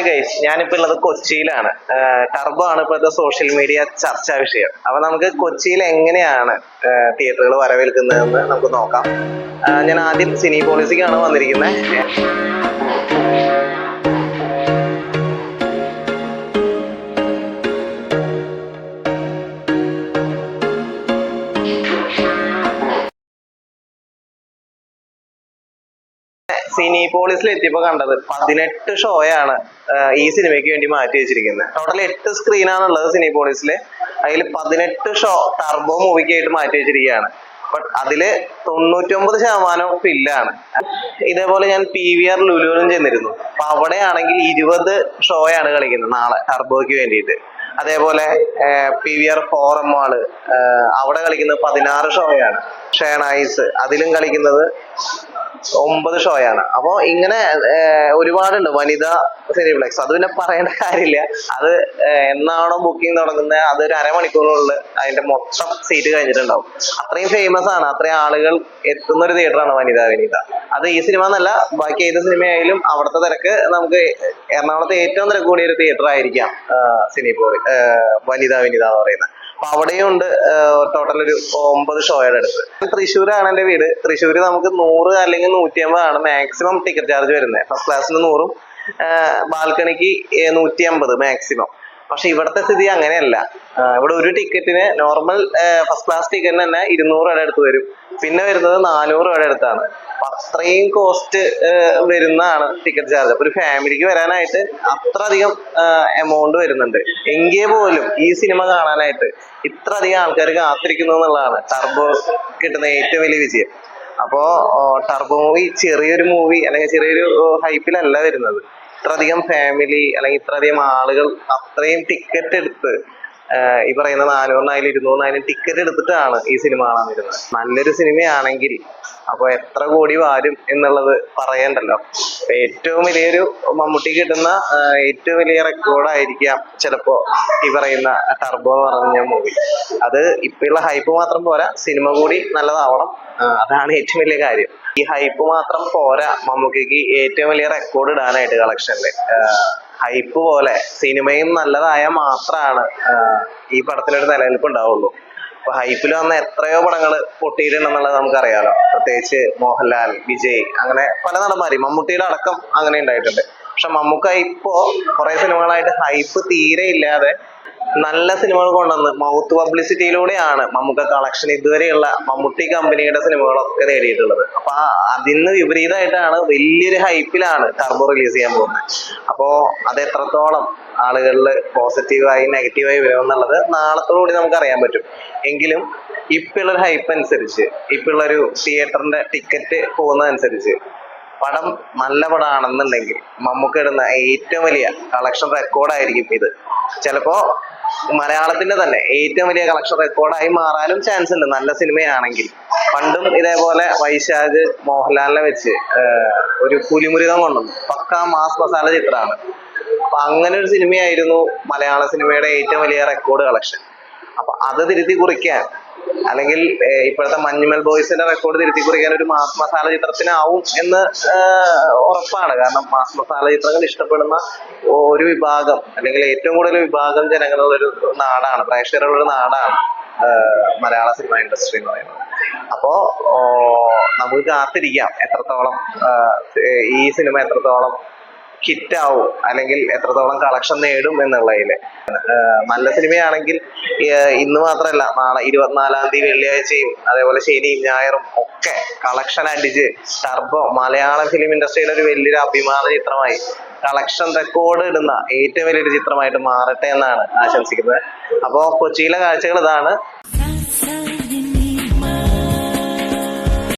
Hi guys ഞാനിപ്പോ ഉള്ളത് കൊച്ചിയിലാണ്. ടർബോ ആണ് ഇപ്പോഴത്തെ സോഷ്യൽ മീഡിയ ചർച്ചാ വിഷയം. അപ്പൊ നമുക്ക് കൊച്ചിയിൽ എങ്ങനെയാണ് തിയേറ്ററുകൾ വരവേൽക്കുന്നതെന്ന് നമുക്ക് നോക്കാം. ഞാൻ ആദ്യം സിനി പോളിസിക്കാണ് വന്നിരിക്കുന്നത് സിനി പോളിസിൽ എത്തിയപ്പോ കണ്ടത് പതിനെട്ട് ഷോയാണ് ഈ സിനിമയ്ക്ക് വേണ്ടി മാറ്റി വെച്ചിരിക്കുന്നത് ടോട്ടൽ എട്ട് സ്ക്രീനാണുള്ളത് സിനി പോളിസിൽ അതിൽ പതിനെട്ട് ഷോ ടർബോ മൂവിക്ക് ആയിട്ട് മാറ്റി വെച്ചിരിക്കുകയാണ്. ബട്ട് അതിൽ തൊണ്ണൂറ്റൊമ്പത് ശതമാനം ഫില്ലാണ്. ഇതേപോലെ ഞാൻ പി വി ആർ ലുലുവിലും ചെന്നിരുന്നു. അപ്പൊ അവിടെയാണെങ്കിൽ ഇരുപത് ഷോയാണ് കളിക്കുന്നത് നാളെ ടർബോയ്ക്ക് വേണ്ടിയിട്ട്. അതേപോലെ P V R forum mall അവിടെ കളിക്കുന്നത് പതിനാറ് ഷോയാണ്. ഷേണൈസ് അതിലും കളിക്കുന്നത് ഒമ്പത് ഷോയാണ് അപ്പോ ഇങ്ങനെ ഒരുപാടുണ്ട്. വനിതാ സിനിപ്ലെക്സ് അത് പിന്നെ പറയേണ്ട കാര്യമില്ല. അത് എന്നാണോ ബുക്കിംഗ് തുടങ്ങുന്നത് അത് ഒരു അരമണിക്കൂറിനുള്ളിൽ അതിന്റെ മൊത്തം സീറ്റ് കഴിഞ്ഞിട്ടുണ്ടാവും. അത്രയും ഫേമസ് ആണ്. അത്രയും ആളുകൾ എത്തുന്ന ഒരു തിയേറ്ററാണ് വനിതാ വിനീത. അത് ഈ സിനിമ എന്നല്ല ബാക്കി ഏത് സിനിമയായാലും അവിടുത്തെ തിരക്ക് നമുക്ക് എറണാകുളത്തെ ഏറ്റവും തിരക്ക് കൂടിയ ഒരു തിയേറ്റർ ആയിരിക്കാം സിനിമ വനിതാ വിനീത എന്ന് പറയുന്നത്. അപ്പൊ അവിടെയും ഉണ്ട് ടോട്ടൽ ഒരു ഒമ്പത് ഷോയുടെ അടുത്ത്. തൃശ്ശൂരാണ് എന്റെ വീട്. തൃശ്ശൂർ നമുക്ക് നൂറ് അല്ലെങ്കിൽ നൂറ്റി അമ്പതാണ് മാക്സിമം ടിക്കറ്റ് ചാർജ് വരുന്നത് ഫസ്റ്റ് ക്ലാസ്സിന് നൂറും ബാൽക്കണിക്ക് നൂറ്റി അമ്പത് മാക്സിമം പക്ഷെ ഇവിടുത്തെ സ്ഥിതി അങ്ങനെയല്ല. ഇവിടെ ഒരു ടിക്കറ്റിന് നോർമൽ ഫസ്റ്റ് ക്ലാസ് ടിക്കറ്റിന് തന്നെ ഇരുന്നൂറ് അടുത്ത് വരും. പിന്നെ വരുന്നത് നാനൂറ് രൂപയുടെ അടുത്താണ്. അത്രയും കോസ്റ്റ് വരുന്നതാണ് ടിക്കറ്റ് ചാർജ് അപ്പൊ ഒരു ഫാമിലിക്ക് വരാനായിട്ട് അത്ര അധികം എമൗണ്ട് വരുന്നുണ്ട്. എങ്കിൽ പോലും ഈ സിനിമ കാണാനായിട്ട് ഇത്ര അധികം ആൾക്കാർ കാത്തിരിക്കുന്നു എന്നുള്ളതാണ് ടർബോ കിട്ടുന്ന ഏറ്റവും വലിയ വിജയം. അപ്പോ ടർബോ മൂവി ചെറിയൊരു മൂവി അല്ലെങ്കിൽ ചെറിയൊരു ഹൈപ്പിലല്ല വരുന്നത്. ഇത്രയധികം ഫാമിലി അല്ലെങ്കിൽ ഇത്രയധികം ആളുകൾ അത്രയും ടിക്കറ്റ് എടുത്ത് ഈ പറയുന്ന നാനൂറിനായാലും ഇരുന്നൂറിനായാലും ടിക്കറ്റ് എടുത്തിട്ടാണ് ഈ സിനിമ കാണാൻ വരുന്നത് നല്ലൊരു സിനിമയാണെങ്കിൽ അപ്പൊ എത്ര കോടി വാരും എന്നുള്ളത് പറയണ്ടല്ലോ. ഏറ്റവും വലിയൊരു മമ്മൂട്ടി കിട്ടുന്ന ഏറ്റവും വലിയ റെക്കോർഡായിരിക്കാം ചിലപ്പോ ഈ പറയുന്ന ടർബോ പറഞ്ഞ മൂവി അത് ഇപ്പോഴുള്ള ഹൈപ്പ് മാത്രം പോരാ സിനിമ കൂടി നല്ലതാവണം. അതാണ് ഏറ്റവും വലിയ കാര്യം. ഈ ഹൈപ്പ് മാത്രം പോരാ മമ്മൂക്കിക്ക് ഏറ്റവും വലിയ റെക്കോർഡ് ഇടാനായിട്ട് കളക്ഷനിൽ ഹൈപ്പ് പോലെ സിനിമയും നല്ലതായ മാത്രമാണ് ഈ പടത്തിനൊരു നിലനിൽപ്പ് ഉണ്ടാവുള്ളൂ അപ്പൊ ഹൈപ്പിൽ വന്ന എത്രയോ പടങ്ങൾ പൊട്ടിയിട്ടുണ്ടെന്നുള്ളത് നമുക്കറിയാലോ. പ്രത്യേകിച്ച് മോഹൻലാൽ വിജയ് അങ്ങനെ പല നടന്മാര് മമ്മൂട്ടിയുടെ അടക്കം അങ്ങനെ ഉണ്ടായിട്ടുണ്ട്. പക്ഷെ മമ്മൂക്ക ഇപ്പോ കുറെ സിനിമകളായിട്ട് ഹൈപ്പ് തീരെ ഇല്ലാതെ നല്ല സിനിമകൾ കൊണ്ടുവന്ന് മൗത്ത് പബ്ലിസിറ്റിയിലൂടെയാണ് മമ്മൂക്ക കളക്ഷൻ ഇതുവരെയുള്ള മമ്മൂട്ടി കമ്പനിയുടെ സിനിമകളൊക്കെ നേടിയിട്ടുള്ളത്. അപ്പൊ അതിന് വിപരീതമായിട്ടാണ് വലിയൊരു ഹൈപ്പിലാണ് ടർബോ റിലീസ് ചെയ്യാൻ പോകുന്നത്. അപ്പോ അത് എത്രത്തോളം ആളുകളിൽ പോസിറ്റീവായി നെഗറ്റീവായി വരും എന്നുള്ളത് നാളത്തോടുകൂടി നമുക്ക് അറിയാൻ പറ്റും. എങ്കിലും ഇപ്പോഴുള്ള ഹൈപ്പ് അനുസരിച്ച് ഇപ്പോഴുള്ള ഒരു തിയേറ്ററിന്റെ ടിക്കറ്റ് പോകുന്നതനുസരിച്ച് പടം നല്ല പടമാണെന്നുണ്ടെങ്കിൽ മമ്മൂക്ക ഇടുന്ന ഏറ്റവും വലിയ കളക്ഷൻ റെക്കോർഡായിരിക്കും ഇത്. ചിലപ്പോ മലയാളത്തിന്റെ തന്നെ ഏറ്റവും വലിയ കളക്ഷൻ റെക്കോർഡായി മാറാനും ചാൻസ് ഉണ്ട്. നല്ല സിനിമയാണെങ്കിൽ. പണ്ടും ഇതേപോലെ വൈശാഖ് മോഹൻലാലിനെ വെച്ച് ഒരു പുലിമുരുകം കൊണ്ടുവന്നു. പക്ക മാസ് മസാല ചിത്രമാണ്. അപ്പൊ അങ്ങനെ ഒരു സിനിമയായിരുന്നു മലയാള സിനിമയുടെ ഏറ്റവും വലിയ റെക്കോർഡ് കളക്ഷൻ അപ്പൊ അത് തിരുത്തി കുറിക്കാൻ. അല്ലെങ്കിൽ ഇപ്പോഴത്തെ മഞ്ഞുമൽ ബോയ്സിന്റെ റെക്കോർഡ് തിരുത്തി കുറിക്കാൻ ഒരു മാസ് മസാല ചിത്രത്തിനാവും എന്ന് ഉറപ്പാണ്. കാരണം മാസ് മസാല ചിത്രങ്ങൾ ഇഷ്ടപ്പെടുന്ന ഒരു വിഭാഗം അല്ലെങ്കിൽ ഏറ്റവും കൂടുതൽ വിഭാഗം ജനങ്ങളുള്ള ഒരു നാടാണ് പ്രേക്ഷകരുള്ള ഒരു നാടാണ് മലയാള സിനിമ ഇൻഡസ്ട്രി എന്ന് പറയുന്നത്. അപ്പോ നമുക്ക് കാത്തിരിക്കാം. എത്രത്തോളം ഈ സിനിമ എത്രത്തോളം ഹിറ്റ് ആവും അല്ലെങ്കിൽ എത്രത്തോളം കളക്ഷൻ നേടും എന്നുള്ളതിൽ. നല്ല സിനിമയാണെങ്കിൽ ഇന്ന് മാത്രമല്ല നാളെ ഇരുപത്തിനാലാം തീയതി വെള്ളിയാഴ്ചയും അതേപോലെ ശനിയും ഞായറും ഒക്കെ കളക്ഷൻ അടിച്ച് ടർബോ മലയാള ഫിലിം ഇൻഡസ്ട്രിയിലെ ഒരു വലിയൊരു അഭിമാന ചിത്രമായി കളക്ഷൻ റെക്കോർഡ് ഇടുന്ന ഏറ്റവും വലിയൊരു ചിത്രമായിട്ട് മാറട്ടെ എന്നാണ് ആശംസിക്കുന്നത്. അപ്പോൾ കൊച്ചിയിലെ കാഴ്ചകൾ ഇതാണ്.